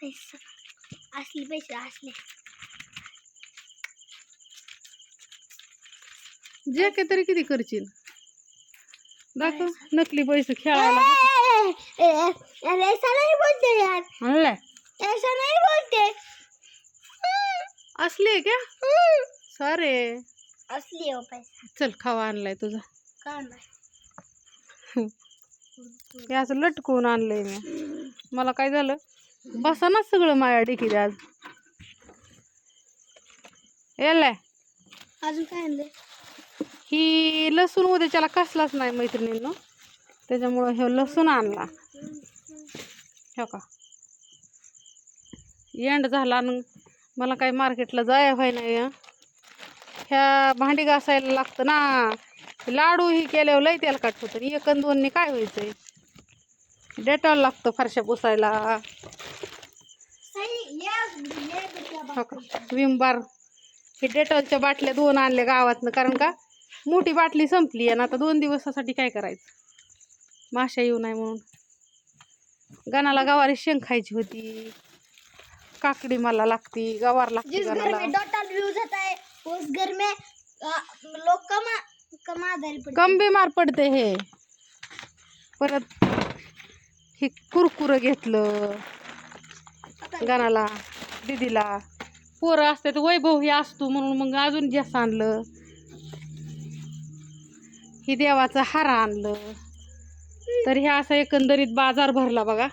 पैसा पैसा असले जे काय तरी किती करशील? दाखव. नकली पैसे खेळायला ऐसा नहीं बोलते यार. ऐसा नहीं बोलते. असले का? सारे. असली हो पैसा. चल खावा आणलाय तुझा. नाही हे असं लटकवून आणलंय मी. मला काय झालं? बसा ना सगळं माया डिकीत आज. यालाय. अजून काय आणले ही लसूण उद्याच्याला कसलाच नाही मैत्रिणींनो. त्याच्यामुळं हे लसूण आणला. हो का? एंड झाला आणि मला काही मार्केटला जाया व्हाय नाही हं. ह्या भांडी घासायला लागतं ना. लाडू ही केल्यावर लय तेलकट होतं. एक अन दोनने काय व्हायचंय? डेटॉल लागतं फरशा पुसायला. विम बार हे डेटॉलच्या बाटल्या दोन आणल्या गावातनं. कारण का? मोठी बाटली संपली आणि आता दोन दिवसासाठी काय करायचं? माशा येऊ नये म्हणून. गणाला गवारी शेंग खायची होती. काकडी मला लागती गवार लागते उस घर में आ, लोग कमा कमा पड़ते कम बिमार पडते हे. परत हे कुरकुरं घेतलं गणाला दीदीला. पोरं असतात वैभव हे असतो म्हणून मग अजून जास्त आणलं. ही देवाचं हार आणलं. तर हे असं एकंदरीत बाजार भरला बघा.